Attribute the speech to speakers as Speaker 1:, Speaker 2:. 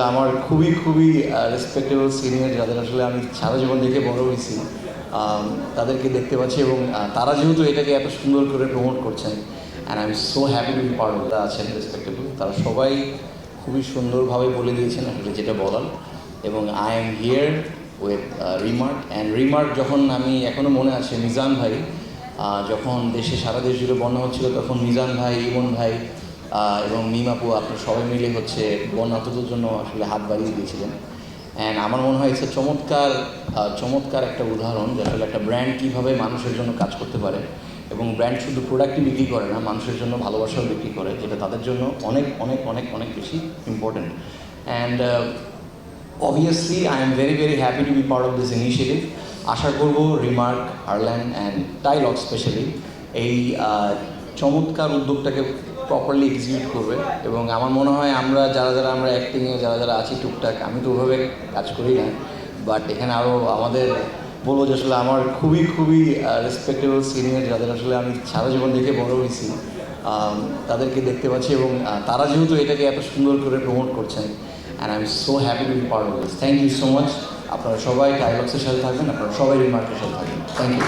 Speaker 1: আসলে আমার খুবই খুবই রেসপেক্টেবল সিনিয়র যাদের আসলে আমি সারা জীবন দেখে বড় হয়েছি তাদেরকে দেখতে পাচ্ছি এবং তারা যেহেতু এটাকে এত সুন্দর করে প্রমোট করছেন and I am so happy to be part of আছেন রেসপেক্টেবল তারা সবাই খুবই সুন্দরভাবে বলে দিয়েছেন আসলে যেটা বলার, এবং I am here with Remark and Remark যখন আমি এখনও মনে আছে, মিজান ভাই যখন দেশে সারা দেশ জুড়ে বন্যা হচ্ছিল, তখন মিজান ভাই, ইমন ভাই এবং মিমাপু আপনার সবাই মিলে হচ্ছে বন্যাতদের জন্য আসলে হাত বাড়িয়ে দিয়েছিলেন। অ্যান্ড আমার মনে হয় চমৎকার চমৎকার একটা উদাহরণ যে আসলে একটা ব্র্যান্ড কীভাবে মানুষের জন্য কাজ করতে পারে। এবং ব্র্যান্ড শুধু প্রোডাক্টই বিক্রি করে না, মানুষের জন্য ভালোবাসাও বিক্রি করে, যেটা তাদের জন্য অনেক অনেক অনেক অনেক বেশি important and obviously I am very very happy to be part of this initiative আশা করব Remark Harland and Tylok specially এই চমৎকার উদ্যোগটাকে প্রপারলি এক্সিকিউট করবে এবং আমার মনে হয় আমরা যারা যারা আমরা অ্যাক্টিংয়ে যারা যারা আছি টুকটাক, আমি তো ওভাবে কাজ করি না বাট এখানে আরও আমাদের বলব যে আসলে আমার খুবই খুবই রেসপেক্টেবল সিনিয়র যাদের আসলে আমি সারা জীবন দেখে বড় হয়েছি তাদেরকে দেখতে পাচ্ছি এবং তারা যেহেতু এটাকে এত সুন্দর করে প্রমোট করছেন and I am so happy to be part of this thank you so much আপনারা সবাই ডায়লগসের সাথে থাকবেন, আপনারা সবাই রিমার্কের সাথে থাকবেন। Thank you